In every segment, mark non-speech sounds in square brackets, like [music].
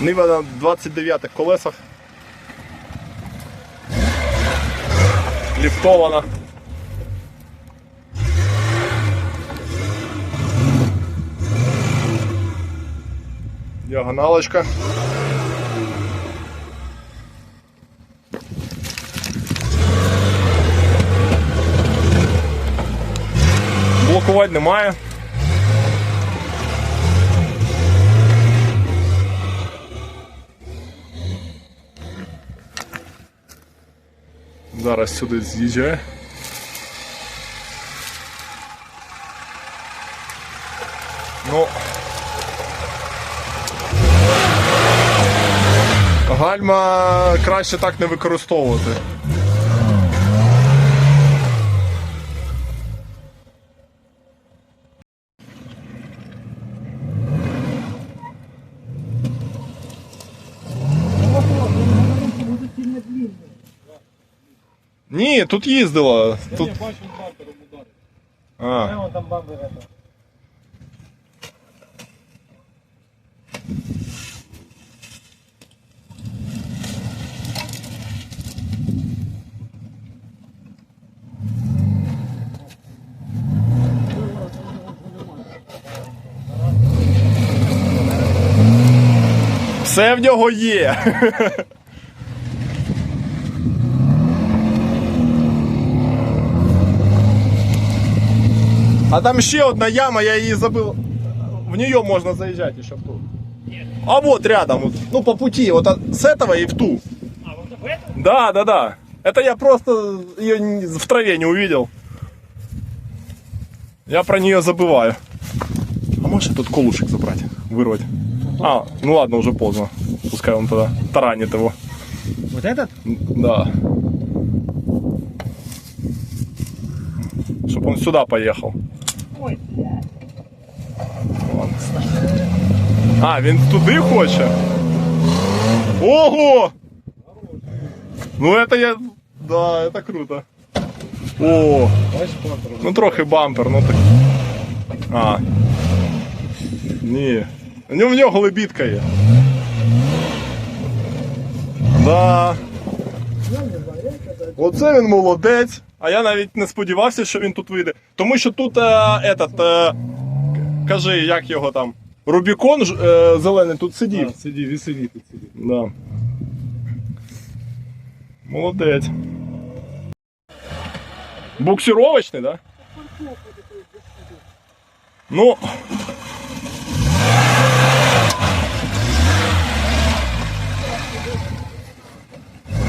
Нива на 29 колесах. Ліфтована. Діагоналочка. Блокувати немає. Зараз сюди з'їжджає. Ну. Гальма краще так не використовувати. Ні, тут їздила. Тут... Я бачу бампером ударив. А. Там бампер это. Все в нього є. [laughs] А там ще одна яма, я її забыл. В нее можно заезжать еще в ту. А вот рядом, вот, ну по пути, вот от- с этого и в ту. А, вот в этом? Да, да, да. Это я просто ее в траве не увидел. Я про нее забываю. А можешь этот колушек забрать, вырвать? А, ну ладно, уже поздно. Пускай он тогда таранит его. Вот этот? Да. Чтоб он сюда поехал. А, він туди хоче. Ого! Ну это я. Да, это круто. О, ну трохи бампер, ну так. А. Ні. У нього в нього лебідка є. Да. Оце він молодець. А я навіть не сподівався, що він тут вийде. Тому що тут е, этот, е, кажи, як його там. Рубікон ж, е, зелений тут сидів. А, сиди, весели тут сиди. Да. Молодець. Буксировочний, да? Ну.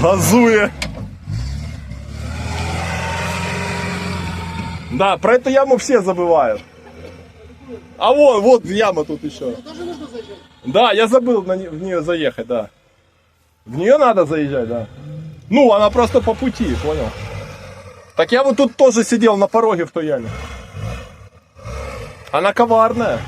Газує. Да, про эту яму все забывают. А вон, вот яма тут еще. Да, я забыл на в нее заехать, да. В нее надо заезжать, да. Ну, она просто по пути, понял? Так я вот тут тоже сидел на пороге в той яме. Она коварная.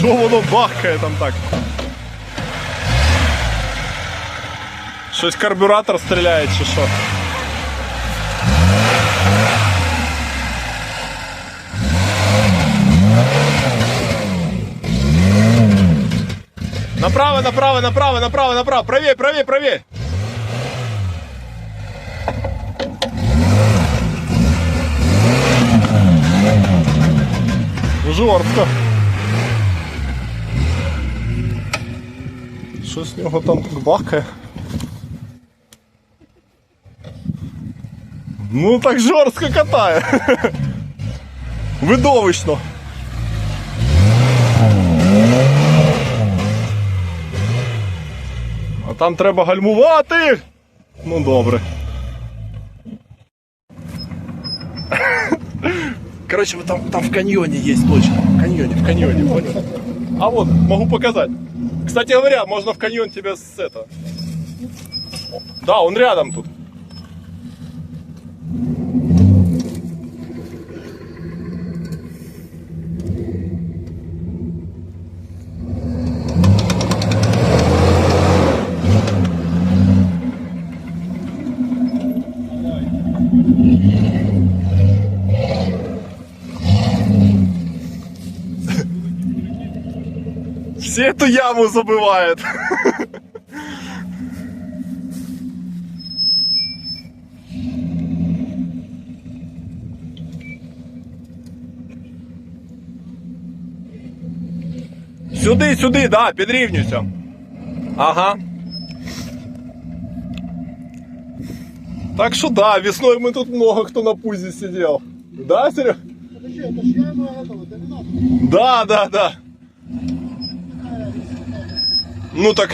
Що воно бахкає там так? Щось карбюратор стріляє чи що? Направо, направо, направо, направо, направо. Правее, правее, правее. Жорстко. Что с него там так бахкає? Ну так жорстко катає. [laughs] Видовищно. А там треба гальмувати. Ну добре. [laughs] Короче, там, там в каньоне есть точка. В каньоне, в каньоне, понял? А вот, могу показать. Кстати говоря, можно в каньон тебя с это. Да, он рядом тут. Все эту яму забывают. Сюди, сюди, да, підрівнюйся. Ага. Так що да, весною ми тут много хто на пузі сидів. Да, Серег? Подожди, это ж яма этого, это не надо. Да, да, да. Ну так.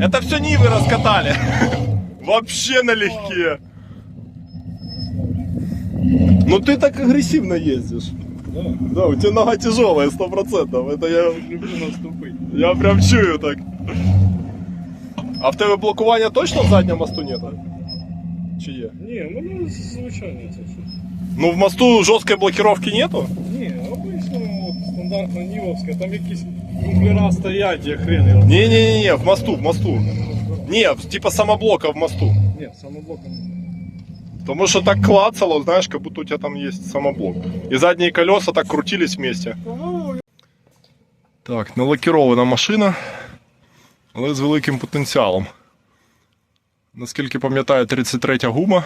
Это все Нивы раскатали. [laughs] Вообще налегке. Ну ты так агрессивно ездишь. Да. Да, у тебя нога тяжелая, сто процентов. Это я, Люблю наступить. я прям чую так. А в тебе блокування точно в задньому мосту нет? Чи є? Ні, ну звичайно це все. Ну в мосту жорсткої блокировки нету? Ні, обично от, стандартна Нівовська, там якісь кумплера стоять, я хрен його. Не, не, не, не, в мосту, в мосту. Не, типа самоблока в мосту. Ні, самоблоком. Потому что так клацало, знаешь, как будто у тебя там есть самоблок. И задние колеса так крутились вместе. Так, нелакірована машина, але з великим потенціалом. Наскільки пам'ятаю, 33 гума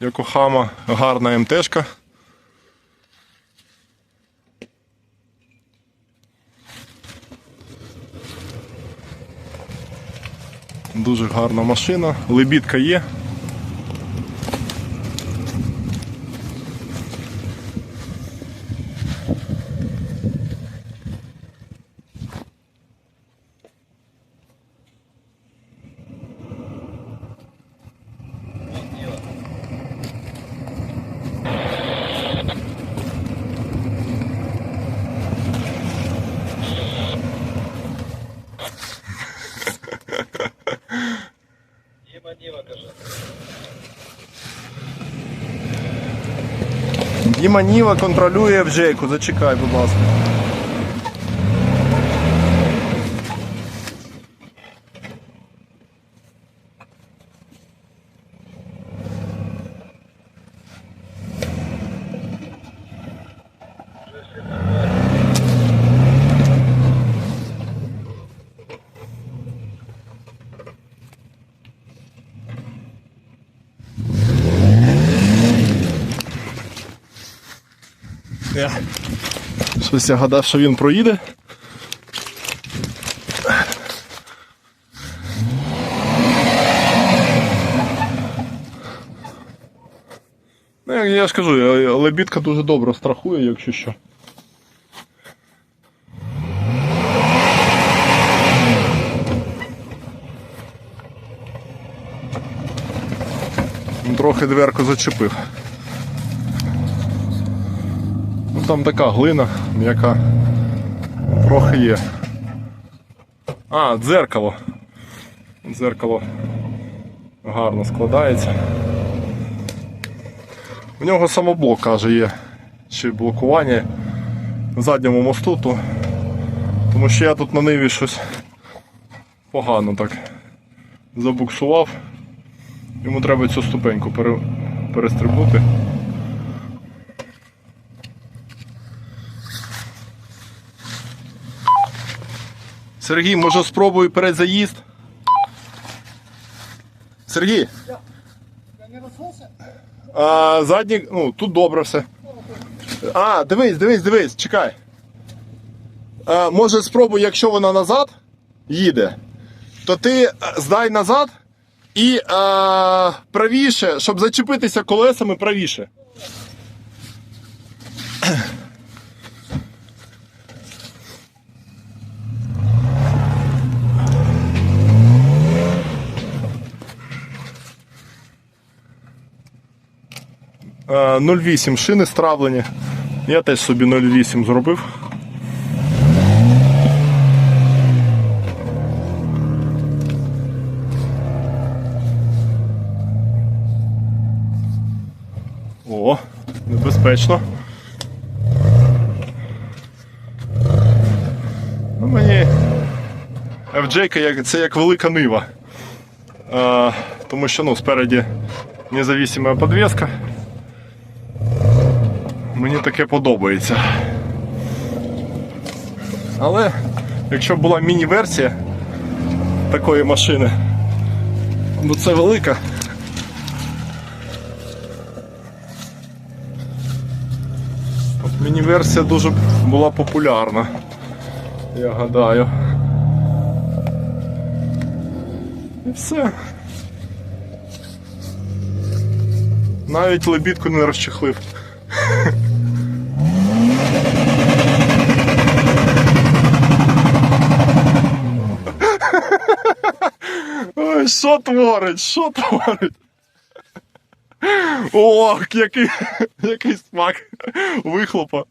Йокохама, гарна МТшка. Дуже гарна машина, лебідка є. Діма Ніва контролює вжейку, зачекай, будь ласка. Щось я гадав, що він проїде. Ну, як я ж кажу, лебідка дуже добре страхує, якщо що. Трохи дверку зачепив. Ну там така глина, м'яка. Трохи є. А, дзеркало. Дзеркало гарно складається. В нього самоблок, каже, є. Ще блокування в задньому мосту, то... тому що я тут на ниві щось погано так забуксував. Йому треба цю ступеньку пере... перестрибнути. Сергій, може спробуй перезаїзд? Сергій, Я не розсолся? а, задній, ну, тут добре все. А, дивись, дивись, дивись, чекай. А, може спробуй, якщо вона назад їде, то ти здай назад і а, правіше, щоб зачепитися колесами правіше. 0,8 шини стравлені. Я теж собі 0,8 зробив. О, небезпечно. Ну, мені FJ це як велика нива. А, тому що ну, спереді независима подвеска. Мені таке подобається. Але якщо б була міні-версія такої машини, бо це велика. Міні-версія дуже була популярна. Я гадаю. І все. Навіть лебідку не розчехлив. [laughs] Ой, що творить, що творить? Ох, який, [laughs] який смак вихлопа.